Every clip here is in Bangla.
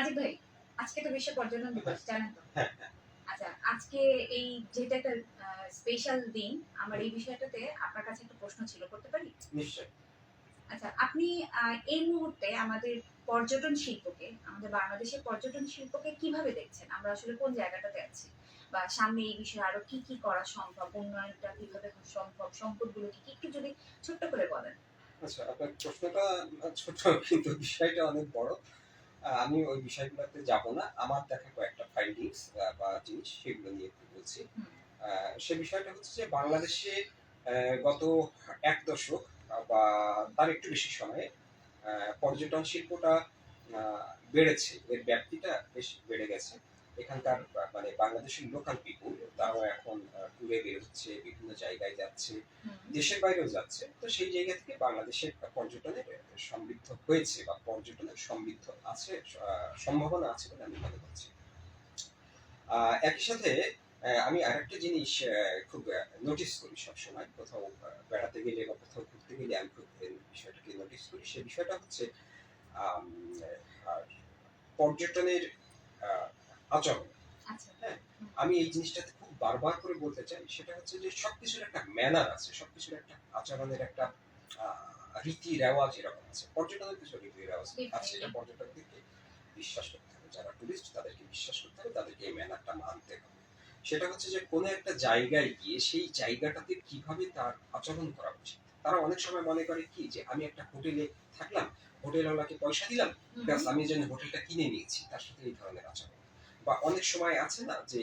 রাজীব ভাই আজকে তো বিশ্ব পর্যটন দিবস জানেন তো? হ্যাঁ, হ্যাঁ। আচ্ছা আজকে এই যেটা একটা স্পেশাল দিন আমার এই বিষয়টাতে আপনার কাছে একটা প্রশ্ন ছিল করতে পারি? আচ্ছা আপনি এই মুহূর্তে আমাদের পর্যটন শিল্পকে আমাদের বাংলাদেশের পর্যটন শিল্পকে কীভাবে দেখছেন? আমরা আসলে কোন জায়গাটাতে আছি? বা সামনে এই বিষয়ে আরও কি কি করা সম্ভব? উন্নয়নটা কীভাবে সম্ভব? সম্পদগুলো কি কি? একটু যদি ছোট্ট করে বলেন। আচ্ছা আপনার প্রশ্নটা ছোট কিন্তু বিষয়টা অনেক বড়। আমি ওই বিষয়গুলোতে যাব না। আমার দেখা কয়েকটা ফাইন্ডিংস বা জিনিস সেগুলো নিয়ে একটু বলছি। সে বিষয়টা হচ্ছে যে বাংলাদেশে গত এক দশক বা তার একটু বেশি সময়ে পর্যটন শিল্পটা বেড়েছে। এর ব্যাপ্তিটা বেশ বেড়ে গেছে। এখানকার মানে বাংলাদেশের লোকাল পিপুল তারাও এখন ট্যুরে বের হচ্ছে বিভিন্ন জায়গায় যাচ্ছে দেশের বাইরেও যাচ্ছে। তো সেই জায়গা থেকে বাংলাদেশের পর্যটনের সমৃদ্ধ হয়েছে বা পর্যটনের সমৃদ্ধ আছে আহ, সম্ভাবনা আছে বলে আমি মনে করছি। আহ, একই সাথে আমি আরেকটা জিনিস আহ, খুব নোটিস করি সবসময় কোথাও বেড়াতে গেলে বা কোথাও ঘুরতে গেলে আমি খুব বিষয়টাকে নোটিস করি। সে বিষয়টা হচ্ছে পর্যটনের আচরণ আচ্ছা। হ্যাঁ, আমি এই জিনিসটাতে খুব বারবার করে বলতে চাই সেটা হচ্ছে যে সবকিছুর একটা ম্যানার আছে সবকিছুর একটা আচরণের একটা আহ, রীতি রেওয়াজ এরকম আছে। পর্যটনের কিছু রীতি রেওয়াজ আছে এটা পর্যটকদেরকে বিশ্বাস করতে হবে। যারা টুরিস্ট তাদেরকে বিশ্বাস করতে হবে তাদেরকে এই ম্যানারটা মানতে হবে। সেটা হচ্ছে যে কোনো একটা জায়গায় গিয়ে সেই জায়গাটাতে কীভাবে তার আচরণ করা উচিত। তারা অনেক সময় মনে করে কি যে আমি একটা হোটেলে থাকলাম হোটেলওয়ালাকে পয়সা দিলাম। ব্যাস আমি যেন হোটেলটা কিনে নিয়েছি তার সাথে এই ধরনের আচরণ। বা অনেক সময় আছে না যে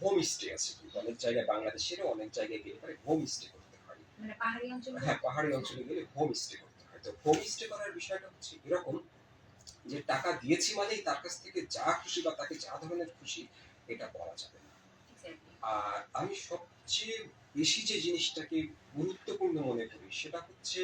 হোম স্টে আছে। অনেক জায়গায় বাংলাদেশেরও অনেক জায়গায় গেলে পরে হোম স্টে করতে হয়। মানে পাহাড়ি হ্যাঁ পাহাড়ি অঞ্চলে গেলে হোম স্টে করতে হয়। তো হোম স্টে করার বিষয়টা হচ্ছে এরকম যে টাকা দিয়েছি মানেই তার কাছ থেকে যা খুশি বা তাকে যা ধরনের খুশি এটা বলা যাবে না। আর আমি সবচেয়ে বেশি যে জিনিসটাকে গুরুত্বপূর্ণ মনে করি সেটা হচ্ছে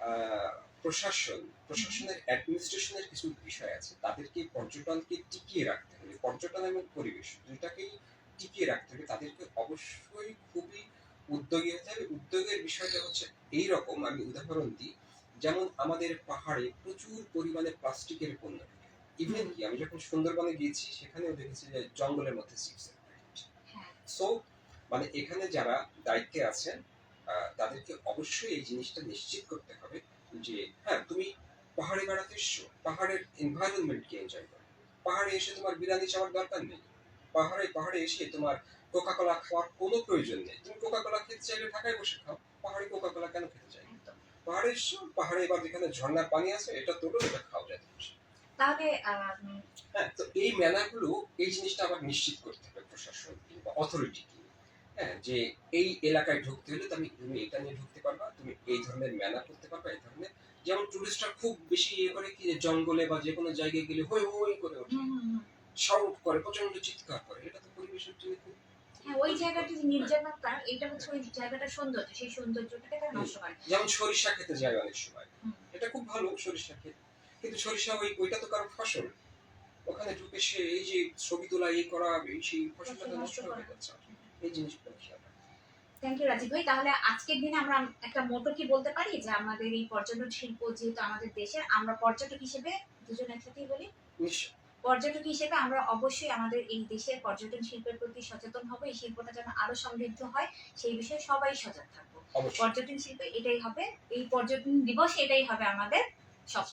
আহ, প্রশাসন প্রশাসনের অ্যাডমিনিস্ট্রেশনের কিছু বিষয় আছে তাদেরকে পর্যটনকে টিকিয়ে রাখতে হবে। পর্যটন এবং পরিবেশ দুটাকেই টিকিয়ে রাখতে হবে। তাদেরকে অবশ্যই খুবই উদ্যোগী হতে হবে। উদ্যোগের বিষয়টা হচ্ছে এই রকম আমি উদাহরণ দিই। যেমন আমাদের পাহাড়ে প্রচুর পরিমাণে প্লাস্টিকের পণ্য ইভেন কি আমি যখন সুন্দরবনে গিয়েছি সেখানেও দেখেছি যে জঙ্গলের মধ্যে চিপসের হ্যাঁ। সো মানে এখানে যারা দায়িত্বে আছেন তাদেরকে অবশ্যই এই জিনিসটা নিশ্চিত করতে হবে। যে হ্যাঁ তুমি পাহাড়ে বেড়াতে এসছো পাহাড়ের এনভায়রনমেন্টকে এনজয় করো। পাহাড়ে এসে তোমার বিরিয়ানি চাওয়ার দরকার নেই। পাহাড়ে পাহাড়ে এসে তোমার কোকা কোলা খাওয়ার কোনো প্রয়োজন নেই। তুমি কোকা কোলা খেতে চাইলে ঢাকায় বসে খাও পাহাড়ে কোকা কোলা কেন খেতে চাই? পাহাড়ে এসছো পাহাড়ে এবার যেখানে ঝর্ণার পানি আছে এটা তোলো এটা খাও যাতে। তাহলে হ্যাঁ তো এই ম্যানারগুলো এই জিনিসটা আবার নিশ্চিত করতে হবে প্রশাসন কিংবা অথরিটি হ্যাঁ যে এই এলাকায় ঢুকতে হলে তুমি তুমি এটা নিয়ে ঢুকতে পারবা। তুমি এই ধরনের ম্যানার করতে পারবা এই ধরনের। যেমন টুরিস্টরা খুব বেশি ইয়ে করে কি জঙ্গলে বা যে কোনো জায়গায় গেলে হই হই করে ওঠে। শাউট করে প্রচণ্ড চিৎকার করে। এটা তো পরিবেশের জন্য খুব হ্যাঁ ওই জায়গাটি নির্জনতা এটা হচ্ছে ওই জায়গাটার সৌন্দর্য সেই সৌন্দর্যটাকে তারা নষ্ট করে। যেমন সরিষা খেতে যায় অনেক সময়। এটা খুব ভালো সরিষা খেতে। কিন্তু সরিষা ওই ওইটা তো কারও ফসল। ওখানে ঢুকে সে এই যে ছবি তোলা এই করা এই সেই ফসলটা নষ্ট হয়ে যাচ্ছে। এই জিনিসগুলো খেয়াল। থ্যাংক ইউ রাজীব ভাই। তাহলে আজকের দিনে আমরা একটা মোটো কি বলতে পারি? যে আমাদের এই পর্যটন শিল্প যেহেতু আমাদের দেশের আমরা পর্যটক হিসেবে দুজন একসাথেই বলি? পর্যটক হিসেবে আমরা অবশ্যই আমাদের এই দেশের পর্যটন শিল্পের প্রতি সচেতন হব এই শিল্পটা যেন আরও সমৃদ্ধ হয় সেই বিষয়ে সবাই সজাগ থাকব। পর্যটন শিল্প এটাই হবে এই পর্যটন দিবস এটাই হবে আমাদের